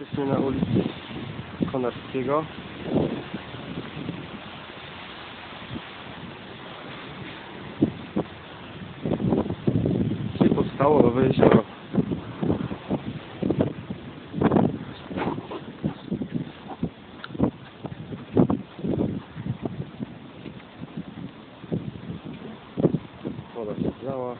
Jesteśmy na ulicy Konarskiego. Czyli podstawowe jezioro. Woda się zlała.